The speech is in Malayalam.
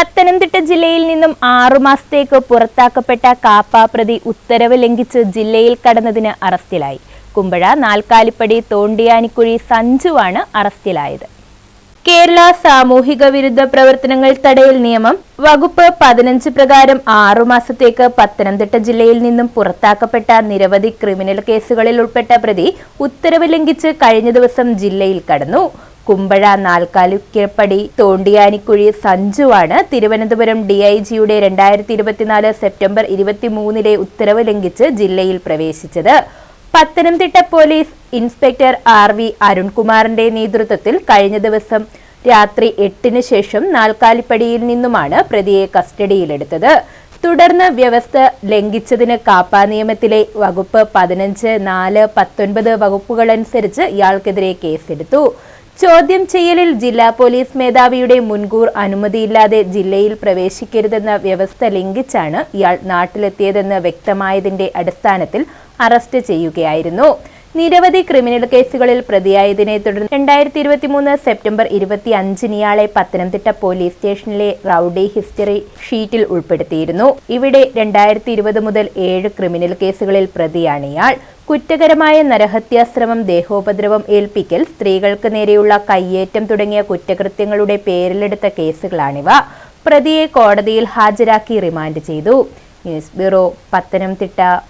പത്തനംതിട്ട ജില്ലയിൽ നിന്നും ആറുമാസത്തേക്ക് പുറത്താക്കപ്പെട്ട കാപ്പ പ്രതി ഉത്തരവ് ലംഘിച്ച് ജില്ലയിൽ കടന്നതിന് അറസ്റ്റിലായി. കുമ്പഴ നാൽക്കാലിപ്പടി തോണ്ടിയാനിക്കുഴി സഞ്ജുവാണ് അറസ്റ്റിലായത്. കേരള സാമൂഹിക വിരുദ്ധ പ്രവർത്തനങ്ങൾ തടയൽ നിയമം വകുപ്പ് പതിനഞ്ച് പ്രകാരം ആറുമാസത്തേക്ക് പത്തനംതിട്ട ജില്ലയിൽ നിന്നും പുറത്താക്കപ്പെട്ട നിരവധി ക്രിമിനൽ കേസുകളിൽ ഉൾപ്പെട്ട പ്രതി ഉത്തരവ് ലംഘിച്ച് കഴിഞ്ഞ ദിവസം ജില്ലയിൽ കടന്നു. കുമ്പഴ നാൽക്കാലുക്കപ്പടി തോണ്ടിയാനിക്കുഴി സഞ്ജുവാണ് തിരുവനന്തപുരം ഡി ഐ ജിയുടെ രണ്ടായിരത്തി ഇരുപത്തിനാല് സെപ്റ്റംബർ ഇരുപത്തിമൂന്നിലെ ഉത്തരവ് ലംഘിച്ച് ജില്ലയിൽ പ്രവേശിച്ചത്. Pathanamthitta police inspector R V അരുൺകുമാറിന്റെ നേതൃത്വത്തിൽ കഴിഞ്ഞ ദിവസം രാത്രി എട്ടിന് ശേഷം നാൽക്കാലിപ്പടിയിൽ നിന്നുമാണ് പ്രതിയെ കസ്റ്റഡിയിലെടുത്തത്. തുടർന്ന് വ്യവസ്ഥ ലംഘിച്ചതിന് കാപ്പാ നിയമത്തിലെ വകുപ്പ് പതിനഞ്ച് നാല് പത്തൊൻപത് വകുപ്പുകളനുസരിച്ച് ഇയാൾക്കെതിരെ കേസെടുത്തു. ചോദ്യം ചെയ്യലിൽ ജില്ലാ പോലീസ് മേധാവിയുടെ മുൻകൂർ അനുമതിയില്ലാതെ ജില്ലയിൽ പ്രവേശിക്കരുതെന്ന വ്യവസ്ഥ ലംഘിച്ചാണ് ഇയാൾ നാട്ടിലെത്തിയതെന്ന് വ്യക്തമായതിന്റെ അടിസ്ഥാനത്തിൽ അറസ്റ്റ് ചെയ്യുകയായിരുന്നു. നിരവധി ക്രിമിനൽ കേസുകളിൽ പ്രതിയായതിനെ തുടർന്ന് രണ്ടായിരത്തി ഇരുപത്തി മൂന്ന് സെപ്റ്റംബർ ഇരുപത്തി അഞ്ചിന് ഇയാളെ പത്തനംതിട്ട പോലീസ് സ്റ്റേഷനിലെ റൌഡി ഹിസ്റ്ററി ഷീറ്റിൽ ഉൾപ്പെടുത്തിയിരുന്നു. ഇവിടെ രണ്ടായിരത്തി ഇരുപത് മുതൽ ഏഴ് ക്രിമിനൽ കേസുകളിൽ പ്രതിയാണ് ഇയാൾ. കുറ്റകരമായ നരഹത്യാശ്രമം ദേഹോപദ്രവം ഏൽപ്പിക്കൽ സ്ത്രീകൾക്ക് നേരെയുള്ള കയ്യേറ്റം തുടങ്ങിയ കുറ്റകൃത്യങ്ങളുടെ പേരിലെടുത്ത കേസുകളാണിവ. പ്രതിയെ കോടതിയിൽ ഹാജരാക്കി റിമാൻഡ് ചെയ്തു. News bureau Pathanamthitta.